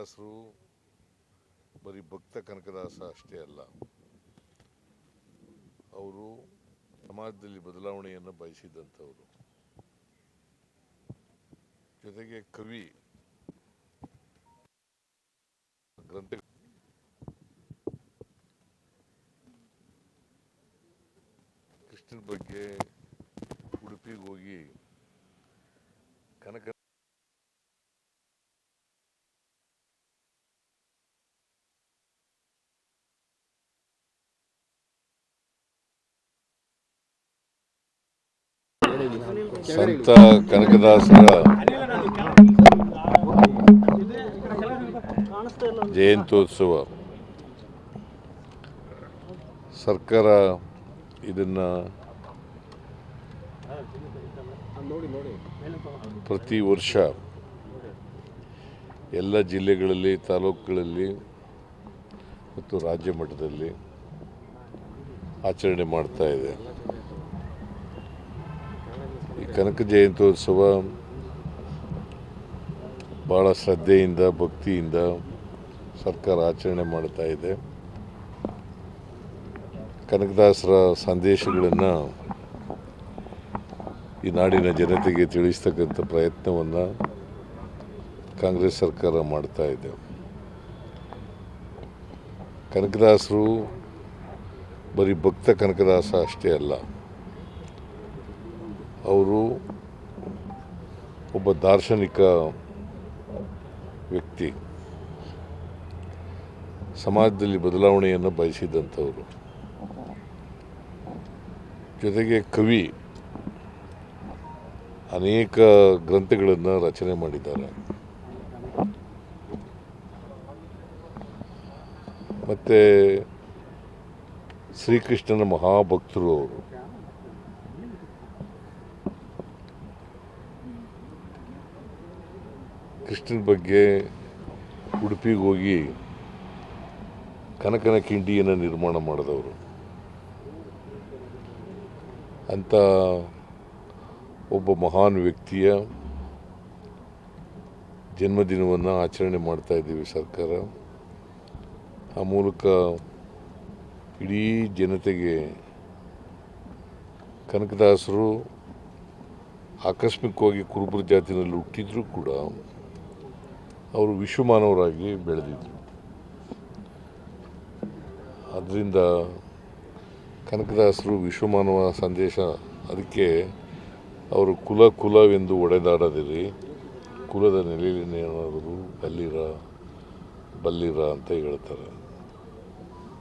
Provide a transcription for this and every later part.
ಕನಕದಾಸರು ಬರೀ ಭಕ್ತ ಕನಕದಾಸ ಅಷ್ಟೇ ಅಲ್ಲ, ಅವರು ಸಮಾಜದಲ್ಲಿ ಬದಲಾವಣೆಯನ್ನು ಬಯಸಿದಂಥವರು. ಜೊತೆಗೆ ಕವಿ, ಗ್ರಂಥ ಕೃಷ್ಣನ ಬಗ್ಗೆ ಉಡುಪಿಗೆ ಹೋಗಿ ಕನಕ ಸಂತ ಕನಕದಾಸರ ಜಯಂತ್ಯೋತ್ಸವ. ಸರ್ಕಾರ ಇದನ್ನ ಪ್ರತಿ ವರ್ಷ ಎಲ್ಲ ಜಿಲ್ಲೆಗಳಲ್ಲಿ, ತಾಲೂಕುಗಳಲ್ಲಿ ಮತ್ತು ರಾಜ್ಯ ಮಟ್ಟದಲ್ಲಿ ಆಚರಣೆ ಮಾಡ್ತಾ ಇದೆ. ಕನಕ ಜಯಂತ್ಯೋತ್ಸವ ಭಾಳ ಶ್ರದ್ಧೆಯಿಂದ, ಭಕ್ತಿಯಿಂದ ಸರ್ಕಾರ ಆಚರಣೆ ಮಾಡ್ತಾ ಇದೆ. ಕನಕದಾಸರ ಸಂದೇಶಗಳನ್ನು ಈ ನಾಡಿನ ಜನತೆಗೆ ತಿಳಿಸ್ತಕ್ಕಂಥ ಪ್ರಯತ್ನವನ್ನು ಕಾಂಗ್ರೆಸ್ ಸರ್ಕಾರ ಮಾಡ್ತಾ ಇದೆ. ಕನಕದಾಸರು ಬರೀ ಭಕ್ತ ಕನಕದಾಸ ಅಷ್ಟೇ ಅಲ್ಲ. ಅವರು ಒಬ್ಬ ದಾರ್ಶನಿಕ ವ್ಯಕ್ತಿ. ಸಮಾಜದಲ್ಲಿ ಬದಲಾವಣೆಯನ್ನು ಬಯಸಿದಂಥವರು. ಜೊತೆಗೆ ಕವಿ ಅನೇಕ ಗ್ರಂಥಗಳನ್ನು ರಚನೆ ಮಾಡಿದ್ದಾರೆ. ಮತ್ತು ಶ್ರೀಕೃಷ್ಣನ ಮಹಾಭಕ್ತರು ಅವರು. ಕೃಷ್ಣನ ಬಗ್ಗೆ ಉಡುಪಿಗೆ ಹೋಗಿ ಕನಕನ ಕಿಂಡಿಯನ್ನು ನಿರ್ಮಾಣ ಮಾಡಿದವರು. ಅಂಥ ಒಬ್ಬ ಮಹಾನ್ ವ್ಯಕ್ತಿಯ ಜನ್ಮದಿನವನ್ನು ಆಚರಣೆ ಮಾಡ್ತಾ ಇದ್ದೀವಿ ಸರ್ಕಾರ. ಆ ಮೂಲಕ ಇಡೀ ಜನತೆಗೆ ಕನಕದಾಸರು ಆಕಸ್ಮಿಕವಾಗಿ ಕುರುಬರ ಜಾತಿನಲ್ಲಿ ಹುಟ್ಟಿದ್ರೂ ಕೂಡ ಅವರು ವಿಶ್ವಮಾನವರಾಗಿ ಬೆಳೆದಿದ್ದರು ಅದರಿಂದ ಕನಕದಾಸರು ವಿಶ್ವಮಾನವ ಸಂದೇಶ ಅದಕ್ಕೆ ಅವರು ಕುಲ ಕುಲವೆಂದು ಒಡೆದಾಡದಿರಿ, ಕುಲದ ನೆಲೆಯಲ್ಲೇನಾದರೂ ಬಲ್ಲಿರ ಬಲ್ಲಿರ ಅಂತ ಹೇಳ್ತಾರೆ.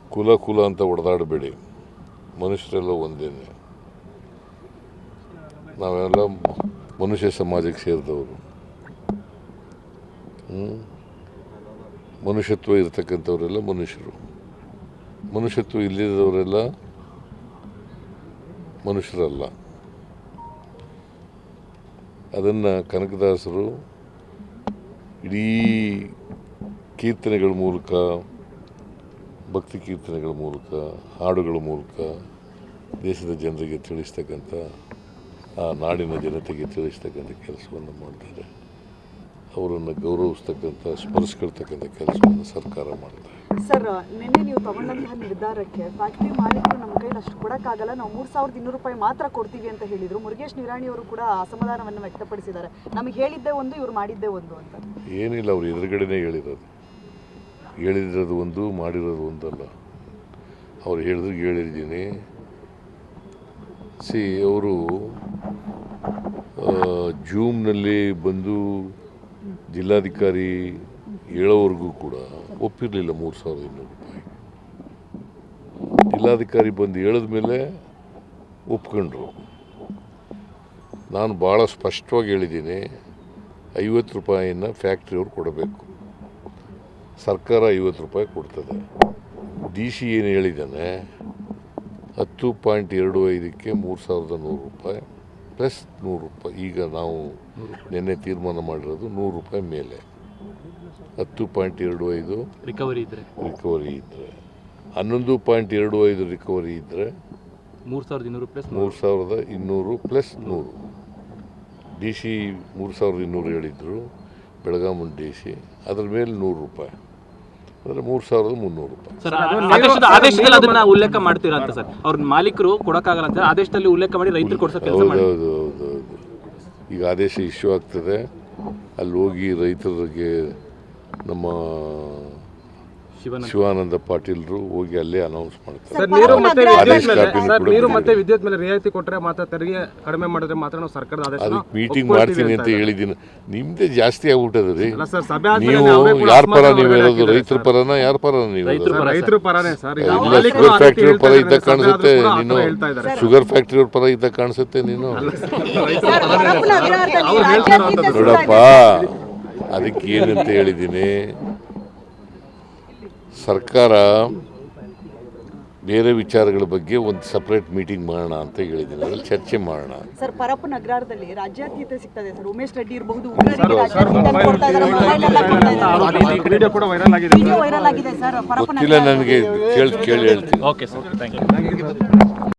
ಕುಲ ಕುಲ ಅಂತ ಒಡೆದಾಡಬೇಡಿ, ಮನುಷ್ಯರೆಲ್ಲ ಒಂದೇನೆ. ನಾವೆಲ್ಲ ಮನುಷ್ಯ ಸಮಾಜಕ್ಕೆ ಸೇರಿದವರು? ಮನುಷ್ಯತ್ವ ಇರತಕ್ಕಂಥವರೆಲ್ಲ ಮನುಷ್ಯರು. ಮನುಷ್ಯತ್ವ ಇಲ್ಲದವರೆಲ್ಲ ಮನುಷ್ಯರಲ್ಲ. ಅದನ್ನು ಕನಕದಾಸರು ಇಡೀ ಕೀರ್ತನೆಗಳ ಮೂಲಕ, ಭಕ್ತಿ ಕೀರ್ತನೆಗಳ ಮೂಲಕ, ಹಾಡುಗಳ ಮೂಲಕ ದೇಶದ ಜನರಿಗೆ ತಿಳಿಸ್ತಕ್ಕಂಥ, ಆ ನಾಡಿನ ಜನತೆಗೆ ತಿಳಿಸ್ತಕ್ಕಂಥ ಕೆಲಸವನ್ನು ಮಾಡ್ತಾರೆ ಅವರನ್ನು ಗೌರವಿಸ್ತಕ್ಕಂಥ ಸ್ಮರಿಸ್ಕೊಳ್ತಕ್ಕಂಥ ಕೆಲಸವನ್ನು ಸರ್ಕಾರ ಮಾಡಿದೆ ಸರ್ ನಿನ್ನೆ ನೀವು ತಗೊಂಡಂತಹ ನಿರ್ಧಾರಕ್ಕೆ ಫ್ಯಾಕ್ಟ್ರಿ ಮಾಲೀಕರು ನಮ್ಮ ಕೈಯಲ್ಲಿ ಅಷ್ಟು ಕೊಡೋಕ್ಕಾಗಲ್ಲ ನಾವು ಮೂರು ಸಾವಿರದ ಇನ್ನೂರು ರೂಪಾಯಿ ಮಾತ್ರ ಕೊಡ್ತೀವಿ ಅಂತ ಹೇಳಿದರು. ಮುರುಗೇಶ್ ನಿರಾಣಿ ಅವರು ಕೂಡ ಅಸಮಾಧಾನವನ್ನು ವ್ಯಕ್ತಪಡಿಸಿದ್ದಾರೆ. ನಮಗೆ ಹೇಳಿದ್ದೆ ಒಂದು ಇವ್ರು ಮಾಡಿದ್ದೇ ಒಂದು ಅಂತ. ಏನಿಲ್ಲ ಅವ್ರು ಎದುರುಗಡೆನೇ ಹೇಳಿರೋದು. ಹೇಳಿದಿರೋದು ಒಂದು ಮಾಡಿರೋದು ಒಂದಲ್ಲ. ಅವ್ರು ಹೇಳಿದ್ರು ಹೇಳಿದ್ದೀನಿ. ಸಿ ಅವರು ಜೂಮ್ನಲ್ಲಿ ಬಂದು ಜಿಲ್ಲಾಧಿಕಾರಿ ಹೇಳೋವರೆಗೂ ಕೂಡ ಒಪ್ಪಿರಲಿಲ್ಲ ಮೂರು ಸಾವಿರದ ಇನ್ನೂರು ರೂಪಾಯಿ. ಜಿಲ್ಲಾಧಿಕಾರಿ ಬಂದು ಹೇಳಿದ ಮೇಲೆ ಒಪ್ಕೊಂಡ್ರು. ನಾನು ಭಾಳ ಸ್ಪಷ್ಟವಾಗಿ ಹೇಳಿದ್ದೀನಿ, ಐವತ್ತು ರೂಪಾಯಿಯನ್ನು ಫ್ಯಾಕ್ಟ್ರಿಯವ್ರು ಕೊಡಬೇಕು. ಸರ್ಕಾರ ಐವತ್ತು ರೂಪಾಯಿ ಕೊಡ್ತದೆ. ಡಿ ಸಿ ಏನು ಹೇಳಿದ್ದಾನೆ, ಹತ್ತು ಪಾಯಿಂಟ್ ಎರಡು ಐದಕ್ಕೆ ಮೂರು ಸಾವಿರದ ನೂರು ರೂಪಾಯಿ. ಪ್ಲಸ್ ನೂರು ರೂಪಾಯಿ. ಈಗ ನಾವು ನಿನ್ನೆ ತೀರ್ಮಾನ ಮಾಡಿರೋದು ನೂರು ರೂಪಾಯಿ ಮೇಲೆ. ಹತ್ತು ಪಾಯಿಂಟ್ ಎರಡು ಐದು ರಿಕವರಿ ಇದ್ದರೆ ರಿಕವರಿ ಇದ್ದರೆ ಹನ್ನೊಂದು ಪಾಯಿಂಟ್ ಎರಡು ಐದು ರಿಕವರಿ ಇದ್ದರೆ ಮೂರು ಸಾವಿರದ ಇನ್ನೂರು ಪ್ಲಸ್ ಮೂರು ಸಾವಿರದ ಇನ್ನೂರು ಪ್ಲಸ್ ನೂರು. ಡಿ ಸಿ ಮೂರು ಸಾವಿರದ ಇನ್ನೂರು ಹೇಳಿದ್ರು ಬೆಳಗಾಮನ್ ಡಿ ಸಿ ಅದ್ರ ಮೇಲೆ ನೂರು ರೂಪಾಯಿ. ಅಂದರೆ ಮೂರು ಸಾವಿರದ ಮುನ್ನೂರು ರೂಪಾಯಿ. ಸರ್ ಆದೇಶದ ಆದೇಶದಲ್ಲಿ ಅದನ್ನ ಉಲ್ಲೇಖ ಮಾಡ್ತೀರಾ ಅಂತ ಸರ್. ಅವ್ರ ಮಾಲೀಕರು ಕೊಡಕ್ಕಾಗಲ್ಲ ಅಂತ ಆದೇಶದಲ್ಲಿ ಉಲ್ಲೇಖ ಮಾಡಿ ರೈತರು ಕೊಡ್ಸೋ ಕೆಲಸ ಹೌದೌದು ಈಗ ಆದೇಶ ಇಶ್ಯೂ ಆಗ್ತದೆ. ಅಲ್ಲಿ ಹೋಗಿ ರೈತರಿಗೆ ನಮ್ಮ ಶಿವಾನಂದ. ಪಾಟೀಲ್ರು ಹೋಗಿ ಅಲ್ಲೇ ಅನೌನ್ಸ್ ಮಾಡ್ತಾರೆ. ಸರ್ ನೀರು ಮತ್ತೆ ವಿದ್ಯುತ್ ಮೇಲೆ ಸರ್ ನೀರು ಮತ್ತೆ ವಿದ್ಯುತ್ ಮೇಲೆ ರಿಯಾಯಿತಿ ಕೊಟ್ಟರೆ ಮಾತ್ರ ತೆರಿಗೆ ಕಡಿಮೆ ಮಾಡಿದ್ರೆ ಮಾತ್ರ ನಾವು ಸರ್ಕಾರದ ಆದೇಶ ಅದಕ್ಕೆ ಮೀಟಿಂಗ್ ಮಾಡ್ತೀನಿ ಅಂತ ಹೇಳಿದ್ದೀನಿ. ನಿಮ್ದೇ ಜಾಸ್ತಿ ಆಗ್ಬಿಟ್ಟದ ರೀ ಅಲ್ಲ ಸರ್ ಸಭೆ ಆದ್ಮೇಲೆ ನೀವು ನಾವೇ ಕೂಡ ಯಾರ ಪರ ನೀವು ಹೇಳೋದು ರೈತರ ಪರನ ಯಾರ ಪರ ನೀವು ರೈತರ ಪರ. ರೈತರ ಪರನೇ ಸರ್. ಈಗ ಇಲ್ಲ ಮಾಲೀಕರು ಶುಗರ್ ಆ ರೀತಿ ಫ್ಯಾಕ್ಟ್ರಿ ಹೇಳ್ತಾ ಪರ ಇದ್ದಾರೆ, ಇದ್ದ ಕಾಣಿಸುತ್ತೆ ಕೂಡ ಆ ಥರ ನೀನು ಹೇಳ್ತಾ ಇದ್ದಾರೆ. ಶುಗರ್ ಫ್ಯಾಕ್ಟ್ರಿ ಪರ ಇದ್ದ ಕಾಣಿಸುತ್ತೆ ನೀನು. ನೋಡಪ್ಪ ಅದಕ್ಕೆ ಏನಂತ ಹೇಳಿದ್ದೀನಿ. ಸರ್ಕಾರ ಬೇರೆ ವಿಚಾರಗಳ ಬಗ್ಗೆ ಒಂದು ಸಪ್ರೇಟ್ ಮೀಟಿಂಗ್ ಮಾಡೋಣ ಅಂತ ಹೇಳಿದ್ದೀನಿ. ಅದರಲ್ಲಿ ಚರ್ಚೆ ಮಾಡೋಣ. ಸರ್ ಪರಪ್ಪ ನಗರದಲ್ಲಿ ರಾಜ್ಯಾತೀತ ಸಿಗ್ತದೆ ಸರ್. ಉಮೇಶ್ ರೆಡ್ಡಿ ಇರಬಹುದು ಉಗ್ರರಿಗೆ ರಾಜ್ಯಾತೀತ ಮೊಬೈಲ್ ಎಲ್ಲ ಕೊಡ್ತಾ ಇದ್ದಾರೆ. ವಿಡಿಯೋ ಕೂಡ ವೈರಲ್ ಆಗಿದೆ ವಿಡಿಯೋ ವೈರಲ್ ಆಗಿದೆ ಸರ್. ಪರಪ್ಪ ಗೊತ್ತಿಲ್ಲ ನನಗೆ ಕೇಳಿ ಕೇಳಿ ಹೇಳ್ತೀನಿ. Okay sir thank you